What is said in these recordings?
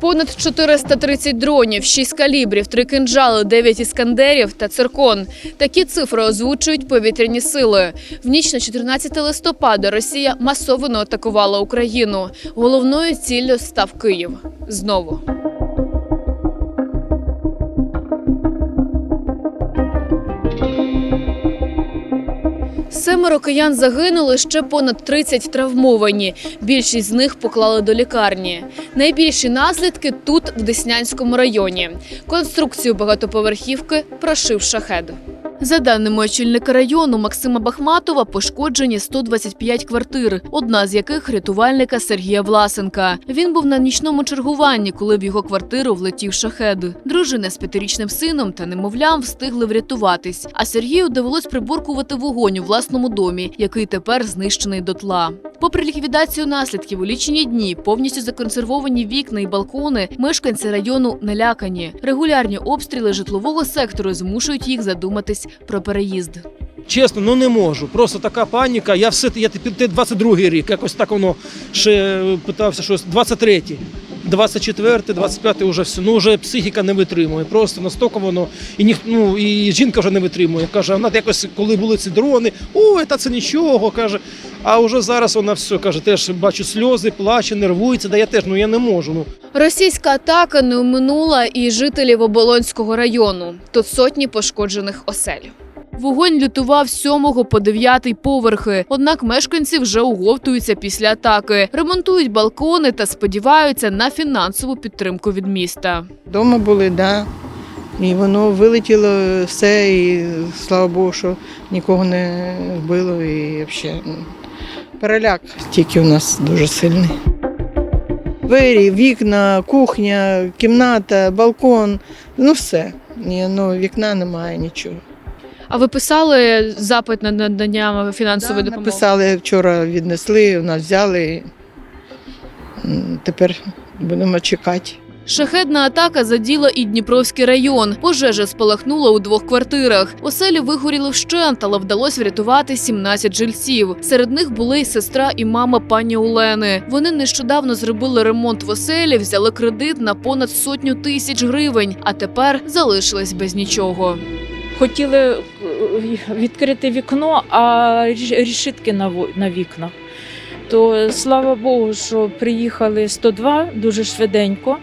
Понад 430 дронів, 6 калібрів, 3 кинджали, 9 іскандерів та циркон. Такі цифри озвучують повітряні сили. В ніч на 14 листопада Росія масово атакувала Україну. Головною ціллю став Київ. Знову. Семеро киян загинули, ще понад 30 травмовані. Більшість з них поклали до лікарні. Найбільші наслідки тут, в Деснянському районі. Конструкцію багатоповерхівки прошив шахед. За даними очільника району Максима Бахматова, пошкоджені 125 квартир, одна з яких рятувальника Сергія Власенка. Він був на нічному чергуванні, коли в його квартиру влетів шахед. Дружина з п'ятирічним сином та немовлям встигли врятуватись. А Сергію довелось приборкувати вогонь у власному домі, який тепер знищений дотла. Попри ліквідацію наслідків у лічені дні, повністю законсервовані вікна і балкони, мешканці району налякані. Регулярні обстріли житлового сектору змушують їх задуматись про переїзд. Чесно, ну не можу. Просто така паніка. Я все я тепер 22-й рік, якось так воно ще питався що 23-й. 24, 25 вже все. Ну вже психіка не витримує. Просто настільки воно і ніх, ну, і жінка вже не витримує. Каже, вона якось, коли були ці дрони, ой, та це нічого. каже. А вже зараз вона все каже, теж бачу сльози, плаче, нервується. Да я теж ну я не можу. Ну Російська атака не оминула і жителів Оболонського району. Тут сотні пошкоджених осель. Вогонь лютував з 7 по 9 поверхи. Однак мешканці вже оговтуються після атаки, ремонтують балкони та сподіваються на фінансову підтримку від міста. Дома були, да. І воно вилетіло все, і слава Богу, що нікого не вбило. І взагалі ну, переляк тільки у нас дуже сильний. Двері, вікна, кухня, кімната, балкон, ну все. Ні, ну, вікна немає нічого. А ви писали запит на надання фінансової Да, допомоги? написали, вчора віднесли, у нас взяли. Тепер будемо чекати. Шахедна атака заділа і Дніпровський район. Пожежа спалахнула у двох квартирах. Оселі вигоріли вщент, але вдалося врятувати 17 жильців. Серед них були й сестра і мама пані Олени. Вони нещодавно зробили ремонт в оселі, взяли кредит на понад сотню тисяч гривень, а тепер залишились без нічого. Хотіли е, відкрити вікно, а рішитки на на вікнах. То слава Богу, що приїхали 102 дуже швиденько,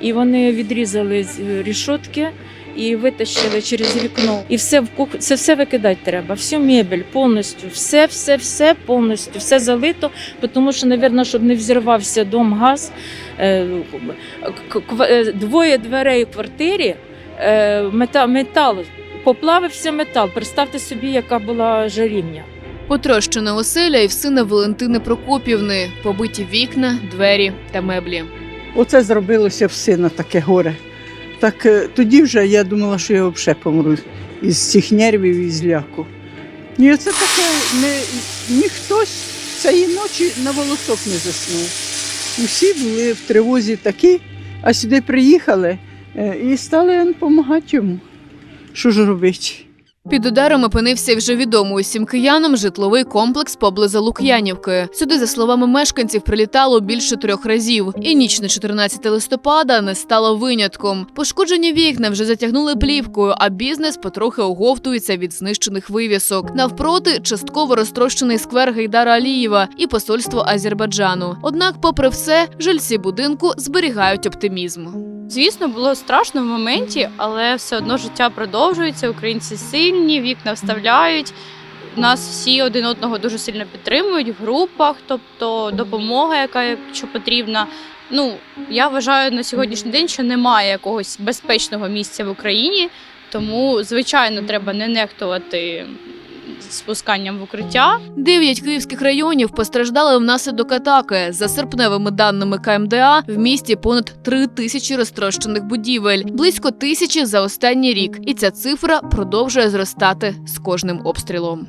і вони відрізали з- рішотки і витащили через вікно. І все в кух... це все викидати треба. Всю мебель повністю, все, все, все повністю, все залито, тому що, мабуть, щоб не взірвався дом газ. е, е, Двоє дверей у квартирі, е, мета- метал поплавився метал. Представте собі, яка була жарівня. Потрощена оселя і в сина Валентини Прокопівни, побиті вікна, двері та меблі. Оце зробилося в сина таке горе. Так е, тоді вже я думала, що я взагалі помру із цих нервів і зляку. І оце таке не, ніхто цієї ночі на волосок не заснув. Усі були в тривозі такі, а сюди приїхали е, і стали допомагати йому. Що ж робити? Під ударом опинився вже відомий усім киянам житловий комплекс поблизу Лук'янівки. Сюди, за словами мешканців, прилітало більше трьох разів. І ніч на 14 листопада не стала винятком. Пошкоджені вікна вже затягнули плівкою, а бізнес потрохи оговтується від знищених вивісок. Навпроти частково розтрощений сквер Гейдара Алієва і посольство Азербайджану. Однак, попри все, жильці будинку зберігають оптимізм. Звісно, було страшно в моменті, але все одно життя продовжується. Українці сильні, вікна вставляють. Нас всі один одного дуже сильно підтримують в групах, тобто допомога, яка якщо потрібна. Ну я вважаю на сьогоднішній день, що немає якогось безпечного місця в Україні, тому звичайно треба не нехтувати спусканням в укриття. Дев'ять київських районів постраждали внаслідок атаки. За серпневими даними КМДА, в місті понад три тисячі розтрощених будівель, близько тисячі за останній рік. І ця цифра продовжує зростати з кожним обстрілом.